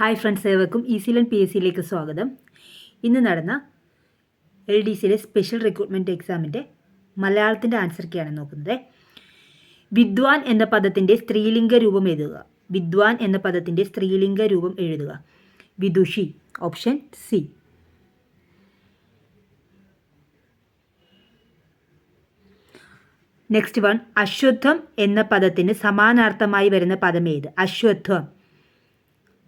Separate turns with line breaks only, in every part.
Hi friends ഏവർക്കും ഈസിലൻ P S സിയിലേക്ക് സ്വാഗതം. ഇന്ന് നടന്ന എൽ ഡി സിയിലെ സ്പെഷ്യൽ റിക്രൂട്ട്മെന്റ് എക്സാമിന്റെ മലയാളത്തിന്റെ ആൻസർക്കാണ് നോക്കുന്നത്. വിദ്വാൻ എന്ന പദത്തിന്റെ സ്ത്രീലിംഗ രൂപം എഴുതുക. വിദ്വാൻ എന്ന പദത്തിന്റെ സ്ത്രീലിംഗ രൂപം എഴുതുക. വിദുഷി ഓപ്ഷൻ സി നെക്സ്റ്റ് വൺ അശ്വത്വം എന്ന പദത്തിന് സമാനാർത്ഥമായി വരുന്ന പദം ഏത്? അശ്വത്ഥം.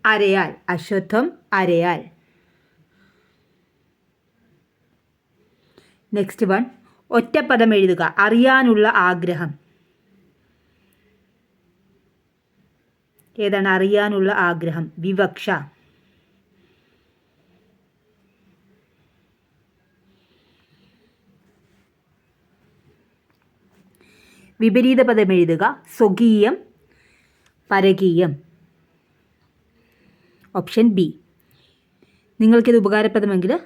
അരയാൽ അശ്വത്ഥം അരയാൽ. നെക്സ്റ്റ് വൺ ഒറ്റപ്പദം എഴുതുക. അറിയാനുള്ള ആഗ്രഹം. ഏതാണ് അറിയാനുള്ള ആഗ്രഹം? വിവക്ഷ. വിപരീത പദം എഴുതുക. സ്വകീയം പരകീയം. Option B. നിങ്ങൾക്കിത് ഉപകാരപ്രദമെങ്കിൽ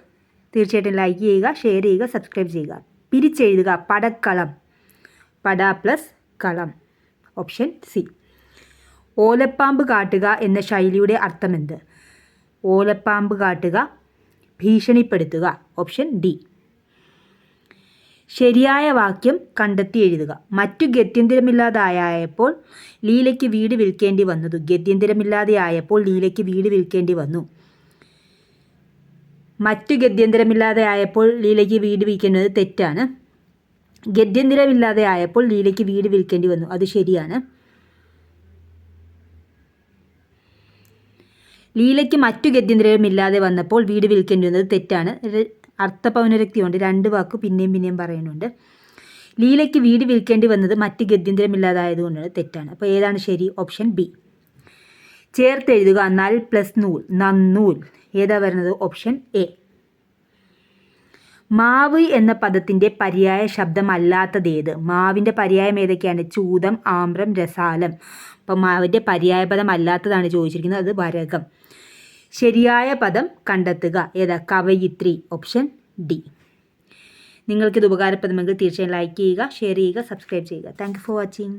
തീർച്ചയായിട്ടും ലൈക്ക് ചെയ്യുക ഷെയർ ചെയ്യുക സബ്സ്ക്രൈബ് ചെയ്യുക. പിരിച്ചെഴുതുക പടക്കളം. പട പ്ലസ് കളം. Option C. ഓലപ്പാമ്പ് കാട്ടുക എന്ന ശൈലിയുടെ അർത്ഥമെന്ത്? ഓലപ്പാമ്പ് കാട്ടുക ഭീഷണിപ്പെടുത്തുക. Option D. ശരിയായ വാക്യം കണ്ടെത്തി എഴുതുക. മറ്റു ഗത്യന്തരമില്ലാതായപ്പോൾ ലീലയ്ക്ക് വീട് വിൽക്കേണ്ടി വന്നതു ഗത്യന്തരമില്ലാതെയായപ്പോൾ ലീലയ്ക്ക് വീട് വിൽക്കേണ്ടി വന്നു. മറ്റു ഗത്യന്തരമില്ലാതെ ആയപ്പോൾ ലീലയ്ക്ക് വീട് വിൽക്കേണ്ടത് തെറ്റാണ്. ഗത്യന്തരമില്ലാതെ ആയപ്പോൾ ലീലയ്ക്ക് വീട് വിൽക്കേണ്ടി വന്നു. അത് ശരിയാണ്. ലീലയ്ക്ക് മറ്റു ഗത്യന്തരമില്ലാതെ വന്നപ്പോൾ വീട് വിൽക്കേണ്ടി വന്നത് തെറ്റാണ്. അർത്ഥപൗനരക്തി കൊണ്ട് രണ്ട് വാക്ക് പിന്നെയും പിന്നെയും പറയുന്നുണ്ട്. ലീലയ്ക്ക് വീട് വിൽക്കേണ്ടി വന്നത് മറ്റ് ഗത്യന്തരമില്ലാതായതുകൊണ്ടാണ് തെറ്റാണ്. അപ്പോൾ ഏതാണ് ശരി? Option B. ചേർത്ത് എഴുതുക നൽ പ്ലസ് നൂൽ. നന്നൂൽ. ഏതാ വരുന്നത്? Option A. മാവ് എന്ന പദത്തിന്റെ പര്യായ ശബ്ദമല്ലാത്തത് ഏത് മാവിന്റെ പര്യായം ഏതൊക്കെയാണ്? ചൂതം ആമ്രം രസാലം. അപ്പം മാവിന്റെ പര്യായ പദം അല്ലാത്തതാണ് ചോദിച്ചിരിക്കുന്നത്. അത് വരകം. ശരിയായ പദം കണ്ടെത്തുക. ഏതാ? കവയിത്രി. Option D. നിങ്ങൾക്കിത് ഉപകാരപ്രദമെങ്കിൽ തീർച്ചയായും ലൈക്ക് ചെയ്യുക ഷെയർ ചെയ്യുക സബ്സ്ക്രൈബ് ചെയ്യുക. Thank for watching.